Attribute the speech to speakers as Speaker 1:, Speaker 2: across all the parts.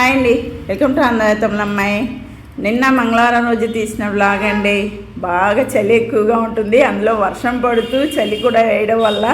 Speaker 1: Hi అండి. Welcome to అందతమ్లమ్మాయి నిన్న మంగళవారం రోజు తీసిన బ్లాగ్ అండి. బాగా చలి ఎక్కువగా ఉంటుంది. అందులో వర్షం పడుతూ చలి కూడా వేయడం వల్ల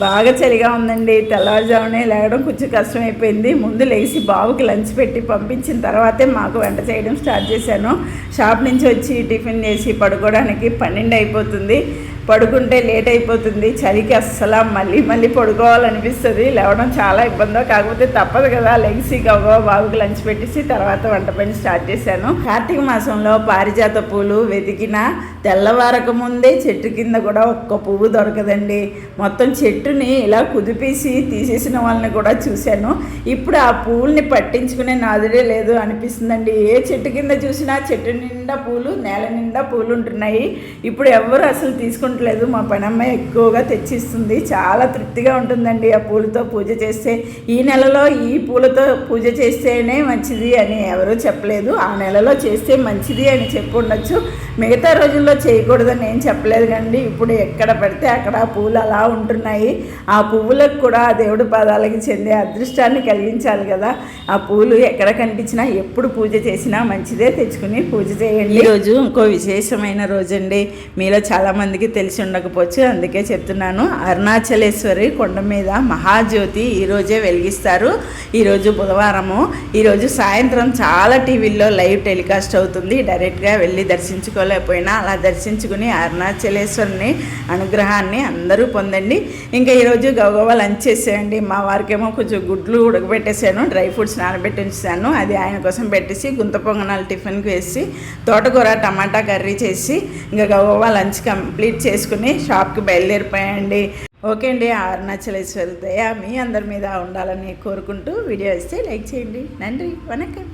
Speaker 1: బాగా చలిగా ఉందండి. తెల్లవారుజామునే లేవడం కొంచెం కష్టమైపోయింది. ముందు లేచి బాబుకి లంచ్ పెట్టి పంపించిన తర్వాతే మాకు వంట చేయడం స్టార్ట్ చేశాను. షాప్ నుంచి వచ్చి టిఫిన్ చేసి పడుకోవడానికి పన్నెండు అయిపోతుంది. పడుకుంటే లేట్ అయిపోతుంది. చలికి అస్సలు మళ్ళీ మళ్ళీ పడుకోవాలనిపిస్తుంది. లేవడం చాలా ఇబ్బందో కాకపోతే తప్పదు కదా. లెగ్సి గవ్వ బాబుకి లంచ్ పెట్టేసి తర్వాత వంట పని స్టార్ట్ చేశాను. కార్తీక మాసంలో పారిజాత పూలు వెతికిన తెల్లవారక ముందే చెట్టు కింద కూడా ఒక్క పువ్వు దొరకదండి. మొత్తం చెట్టుని ఇలా కుదిపేసి తీసేసిన వాళ్ళని కూడా చూశాను. ఇప్పుడు ఆ పువ్వుల్ని పట్టించుకునే నాదుడే లేదు అనిపిస్తుందండి. ఏ చెట్టు కింద చూసినా చెట్టు నిండా పూలు నేల నిండా పూలు ఉంటున్నాయి. ఇప్పుడు ఎవరు అసలు తీసుకుంటారు తీసుకుంటలేదు మా పనమ్మాయి ఎక్కువగా తెచ్చిస్తుంది. చాలా తృప్తిగా ఉంటుందండి ఆ పూలతో పూజ చేస్తే. ఈ నెలలో ఈ పూలతో పూజ చేస్తేనే మంచిది అని ఎవరూ చెప్పలేదు. ఆ నెలలో చేస్తే మంచిది అని చెప్పుండొచ్చు మిగతా రోజుల్లో చేయకూడదని ఏం చెప్పలేదు కండి. ఇప్పుడు ఎక్కడ పెడితే అక్కడ పూలు అలా ఉంటున్నాయి. ఆ పువ్వులకు కూడా ఆ దేవుడి పాదాలకి చెందే అదృష్టాన్ని కలిగించాలి కదా. ఆ పూలు ఎక్కడ కనిపించినా ఎప్పుడు పూజ చేసినా మంచిదే తెచ్చుకుని పూజ చేయండి. ఈరోజు ఇంకో విశేషమైన రోజండి. మీలో చాలామందికి తెలిసి ఉండకపోవచ్చు. అందుకే చెప్తున్నాను అరుణాచలేశ్వరి కొండ మీద మహాజ్యోతి ఈరోజే వెలిగిస్తారు. ఈరోజు బుధవారము. ఈరోజు సాయంత్రం చాలా టీవీల్లో లైవ్ టెలికాస్ట్ అవుతుంది. డైరెక్ట్గా వెళ్ళి దర్శించుకోలేకపోయినా అలా దర్శించుకుని అరుణాచలేశ్వరుని అనుగ్రహాన్ని అందరూ పొందండి. ఇంకా ఈరోజు గవగవ లంచ్ చేసేయండి. మా వారికేమో కొంచెం గుడ్లు ఉడకబెట్టేసాను డ్రై ఫ్రూట్స్ నానబెట్టి ఉంచాను అది ఆయన కోసం పెట్టేసి గుంత పొంగనాలు టిఫిన్కి వేసి తోటకూర టమాటా కర్రీ చేసి ఇంకా గవగవ లంచ్ కంప్లీట్ చేసుకుని షాప్కి బయలుదేరిపోయండి. ఓకే అండి. అరుణాచలేశ్వరి దయ మీ అందరి మీద ఉండాలని కోరుకుంటూ వీడియో ఇస్తే లైక్ చేయండి. నండి వనకం